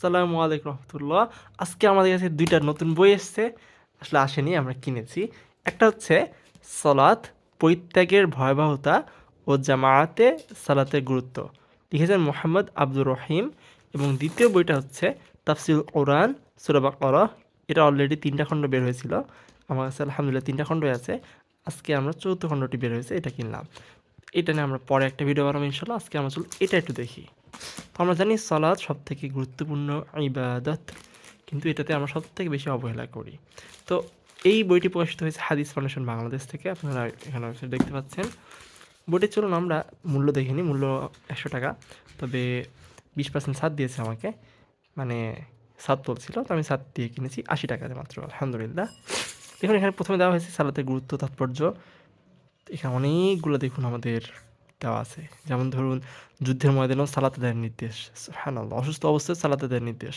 আসসালামু আলাইকুম রহমতুল্লাহ। আজকে আমাদের কাছে দুইটা নতুন বই এসেছে, আসলে আসেনি, আমরা কিনেছি। একটা হচ্ছে সলাৎ পরিত্যাগের ভয়াবহতা ও জামায়াতে সালাতের গুরুত্ব। লিখেছেন মোহাম্মদ আব্দুর রহিম এবং দ্বিতীয় বইটা হচ্ছে তাফসিল কোরআন সুরাবা করা এটা অলরেডি তিনটা খণ্ড বের হয়েছিল। আমার কাছে আলহামদুলিল্লাহ তিনটা খণ্ডই আছে। আজকে আমরা চতুর্থ খণ্ডটি বের হয়েছে, এটা কিনলাম। এটা নিয়ে আমরা পরে একটা ভিডিও বানাবো ইনশাল্লাহ আজকে আমরা চল এটা একটু দেখি। আমরা জানি সলাদ সব থেকে গুরুত্বপূর্ণ ইবাদত, কিন্তু এটাতে আমরা সব থেকে বেশি অবহেলা করি। তো এই বইটি প্রকাশিত হয়েছে হাদিস ফাউন্ডেশন বাংলাদেশ থেকে, আপনারা এখানে দেখতে পাচ্ছেন। বইটি চলুন আমরা মূল্য দেখিনি মূল্য একশো টাকা। তবে বিশ পার্সেন্ট ছাড় দিয়েছে আমাকে মানে সাত বলছিল তো আমি সাত দিয়ে কিনেছি আশি টাকাতে মাত্র, আলহামদুলিল্লাহ। দেখুন, এখানে প্রথমে দেওয়া হয়েছে সালাতের গুরুত্ব, তাৎপর্য। এখানে অনেকগুলো দেখুন আমাদের দেওয়া আছে। যেমন ধরুন, যুদ্ধের ময়দানেও সালাতে দেওয়ার নির্দেশ। হ্যাঁ অসুস্থ অবস্থায় সালাতে দেওয়ার নির্দেশ।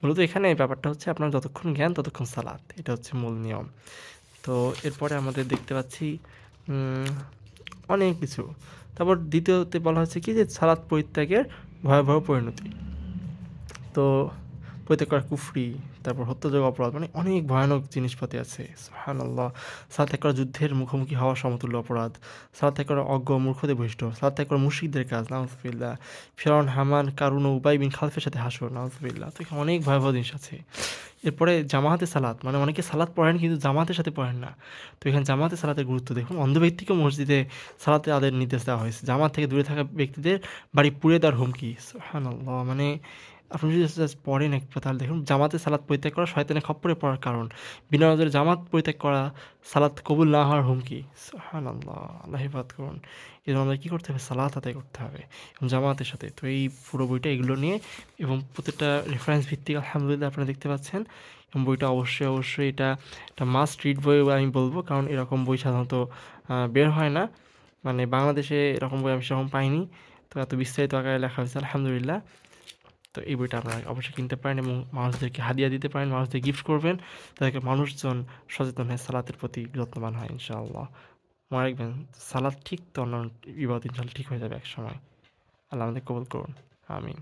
মূলত এখানে এই ব্যাপারটা হচ্ছে আপনার যতক্ষণ জ্ঞান, ততক্ষণ সালাত। এটা হচ্ছে মূল নিয়ম। তো এরপরে আমাদের দেখতে পাচ্ছি অনেক কিছু। তারপর দ্বিতীয়তে বলা হচ্ছে কি যে সালাত পরিত্যাগের ভয়াবহ পরিণতি। তো পরিত্যাগ করা কুফরি, তারপর হত্যাযোগ্য অপরাধ মানে অনেক ভয়ানক জিনিসপাতি আছে। হান আল্লাহ ত্যাগ করা যুদ্ধের মুখোমুখি হওয়া সমতুল্য অপরাধ। সালাদ ত্যাগ করা অজ্ঞ মূর্খদের বৈষ্ঠ সালাদ ত্যাগ করা মুশিকদের কাজ নাউজবিল্লা ফেরন হামান, কারুন উবাই বিন খালফের সাথে হাসর নাউজবিল্লা তো এখানে অনেক ভয়াবহ জিনিস আছে। এরপরে জামাতে সালাত মানে অনেকে সালাত পড়েন কিন্তু জামাতের সাথে পড়েন না। তো এখানে জামাতে সালাতের গুরুত্ব দেখুন। অন্ধ ব্যক্তিকে মসজিদে সালাতে আদের নির্দেশ দেওয়া হয়েছে। জামাত থেকে দূরে থাকা ব্যক্তিদের বাড়ি পুড়ে দেওয়ার হুমকি। হান আল্লাহ মানে আপনি যদি পড়েন একটু তাহলে দেখুন, জামাতে সালাত পরিত্যাগ করা শয়তানের খপ্পরে পড়ার কারণ। বিনা নজরে জামাত পরিত্যাগ করা সালাত কবুল না হওয়ার হুমকি। আল্লাহ আল্লাহ করুন। এই জন্য আমাদের কী করতে হবে? সালাত আদায় করতে হবে। এবং জামাতের সাথে। তো এই পুরো বইটা এগুলো নিয়ে এবং প্রত্যেকটা রেফারেন্স ভিত্তিক, আলহামদুলিল্লাহ আপনারা দেখতে পাচ্ছেন। এবং বইটা অবশ্যই অবশ্যই এটা একটা মাস্ট রিড বই আমি বলব। কারণ এরকম বই সাধারণত বের হয় না। মানে বাংলাদেশে এরকম বই আমি সেরকম পাইনি। তো এত বিস্তারিত আকারে লেখা হয়েছে, আলহামদুলিল্লাহ। তো এই বইটা আপনারা অবশ্যই কিনতে পারেন এবং মানুষদেরকে হাদিয়া দিতে পারেন, মানুষদের গিফট করবেন। তাদেরকে মানুষজন সচেতন হয়ে সালাতের প্রতি যত্নবান হয়, ইনশাআল্লাহ। মনে রাখবেন, সালাদ ঠিক তো অন্য ইবাদ ইনশাল্লাহ ঠিক হয়ে যাবে এক সময় আল্লাহ আমাদের কবুল করুন। আমিন।